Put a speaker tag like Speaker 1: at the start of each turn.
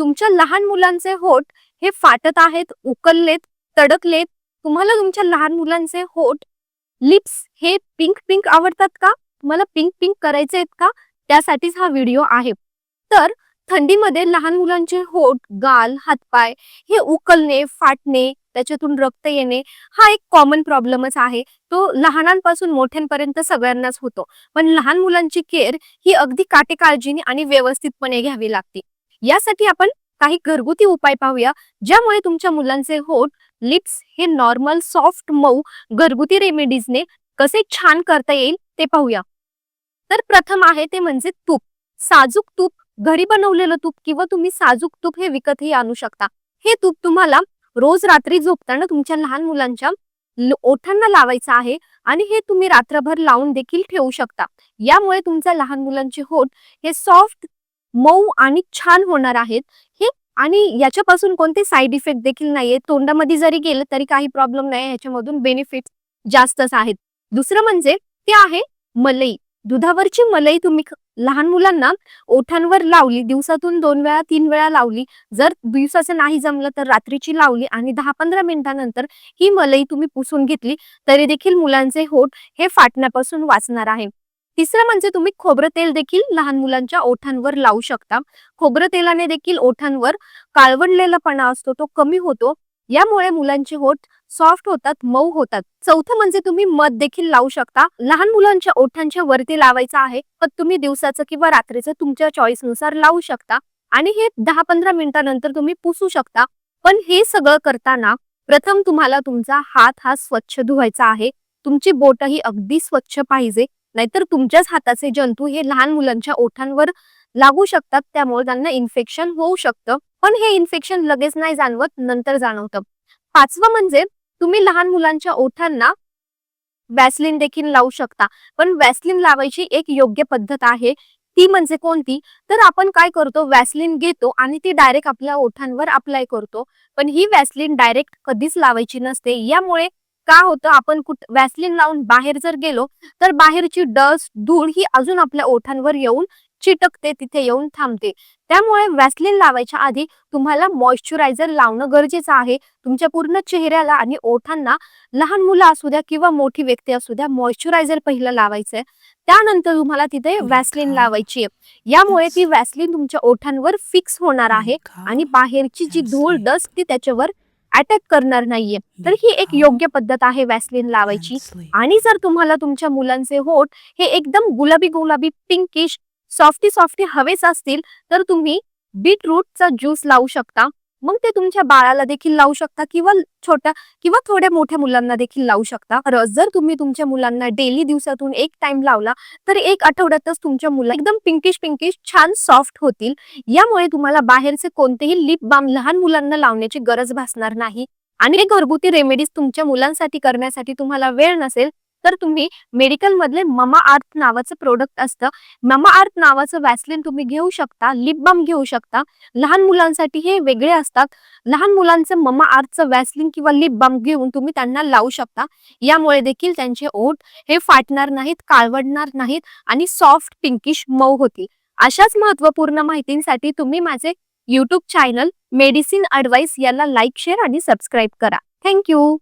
Speaker 1: तुमच्या लहान मुलांचे होठ हे फाटत आहेत उकललेत तडकलेत. तुम्हाला तुमच्या लहान मुलांचे होठ लिप्स हे पिंक पिंक आवडतात का? तुम्हाला पिंक पिंक करायचे आहेत का? त्यासाठीच हा व्हिडिओ आहे. तर थंडीमध्ये लहान मुलांचे होठ गाल हातपाय हे उकलणे फाटणे त्याच्यातून रक्त येणे हा एक कॉमन प्रॉब्लेमच आहे. तो लहानांपासून मोठ्यांपर्यंत सगळ्यांनाच होतो. पण लहान मुलांची केअर ही अगदी काटेकाळजीने आणि व्यवस्थितपणे घ्यावी लागते. यासाठी आपण काही घरगुती उपाय पाहूया ज्यामुळे तुमच्या मुलांचे होठ लिप्स हे नॉर्मल सॉफ्ट मऊ घरगुती रेमेडीजने कसे छान करता येईल ते पाहूया. तर प्रथम आहे ते म्हणजे तूप. साजूक तूप घरी बनवलेलं तूप किंवा तुम्ही साजूक तूप हे विकतही आणू शकता. हे तूप तुम्हाला रोज रात्री झोपताना तुमच्या लहान मुलांच्या ओठांना लावायचं आहे आणि हे तुम्ही रात्रभर लावून देखील ठेवू शकता. यामुळे तुमच्या लहान मुलांचे होठ हे सॉफ्ट मऊ आणि छान होणार आहेत. हे आणि याच्यापासून कोणते साईड इफेक्ट देखील नाहीये. तोंडामध्ये जरी गेलं तरी काही प्रॉब्लेम नाही याच्यामधून बेनिफिट जास्तच आहेत. दुसरं म्हणजे ते आहे मलई. दुधावरची मलई तुम्ही ख- लहान मुलांना ओठांवर लावली दिवसातून दोन वेळा तीन वेळा लावली. जर दिवसाचं नाही जमलं तर रात्रीची लावली आणि दहा पंधरा मिनिटानंतर ही मलई तुम्ही पुसून घेतली तरी देखील मुलांचे होठ हे फाटण्यापासून वाचणार आहे. तिसरं म्हणजे तुम्ही खोबरं तेल देखील लहान मुलांच्या ओठांवर लावू शकता. खोबरं तेलाने देखील ओठांवर काळवडलेलापणा असतो तो कमी होतो. यामुळे मुलांचे होठ सॉफ्ट होतात मऊ होतात. चौथं म्हणजे तुम्ही मध देखील लावू शकता. लहान मुलांच्या ओठांच्या वरती लावायचं आहे पण तुम्ही दिवसाचं किंवा रात्रीचं तुमच्या चॉईसनुसार लावू शकता. आणि हे दहा पंधरा मिनिटानंतर तुम्ही पुसू शकता. पण हे सगळं करताना प्रथम तुम्हाला तुमचा हात हा स्वच्छ धुवायचा आहे. तुमची बोट ही अगदी स्वच्छ पाहिजे. नाहीतर तुमच्याच हाताचे जंतू हे लहान मुलांच्या ओठांवर लागू शकतात त्यामुळे त्यांना इन्फेक्शन होऊ शकतं. पण हे इन्फेक्शन लगेच नाही जाणवत नंतर जाणवतं. पाचवं म्हणजे तुम्ही लहान मुलांच्या ओठांना वॅसलिन देखील लावू शकता. पण वॅसलिन लावायची एक योग्य पद्धत आहे. ती म्हणजे कोणती? तर आपण काय करतो? वॅसलिन घेतो आणि ती डायरेक्ट आपल्या ओठांवर अप्लाय करतो. पण ही वॅसलिन डायरेक्ट कधीच लावायची नसते. यामुळे का होतं? आपण कुठ वॅसलिन लावून बाहेर जर गेलो तर बाहेरची डस्ट धूळ ही अजून आपल्या ओठांवर येऊन चिटकते तिथे येऊन थांबते. त्यामुळे वॅसलिन लावायच्या आधी तुम्हाला मॉइश्चरायझर लावणं गरजेचं आहे. तुमच्या पूर्ण चेहऱ्याला आणि ओठांना लहान मुलं असू द्या किंवा मोठी व्यक्ती असू द्या मॉइश्चरायझर पहिलं लावायचंय. त्यानंतर तुम्हाला तिथे वॅसलिन लावायची आहे. यामुळे ती वॅसलिन तुमच्या ओठांवर फिक्स होणार आहे आणि बाहेरची जी धूळ डस्ट ती त्याच्यावर अटॅक करणार नाहीये. तर ही एक योग्य पद्धत आहे वॅसलिन लावायची. आणि जर तुम्हाला तुमच्या मुलांचे होठ हे एकदम गुलाबी गुलाबी पिंकिश सॉफ्टी सॉफ्टी हवेच असतील तर तुम्ही बीटरूटचा ज्यूस लावू शकता. मग ते तुमच्या बाळाला देखील लावू शकता किंवा छोट्या किंवा थोड्या मोठ्या मुलांना देखील लावू शकता. रस जर तुम्ही तुमच्या मुलांना डेली दिवसातून एक टाइम लावला तर एक आठवड्यातच तुमच्या मुलं एकदम पिंकिश पिंकिश छान सॉफ्ट होतील. यामुळे तुम्हाला बाहेरचे कोणतेही लिप बाम लहान मुलांना लावण्याची गरज भासणार नाही. आणि घरगुती रेमेडीज तुमच्या मुलांसाठी करण्यासाठी तुम्हाला वेळ नसेल तर तुम्ही मेडिकल मधले ममा आर्थ नावाचं प्रोडक्ट असतं. ममा आर्थ नावाचं वॅसलिन तुम्ही घेऊ शकता लिप बाम घेऊ शकता. लहान मुलांसाठी हे वेगळे असतात. लहान मुलांचं ममा आर्थचं वॅसलिन किंवा लिप बाम घेऊन तुम्ही त्यांना लावू शकता. यामुळे देखील त्यांचे ओठ हे फाटणार नाहीत काळवडणार नाहीत आणि सॉफ्ट पिंकिश मऊ होतील. अशाच महत्त्वपूर्ण माहितींसाठी तुम्ही माझे यूट्यूब चॅनल मेडिसिन ॲडवाइस याला लाईक शेअर आणि सबस्क्राईब करा. Thank you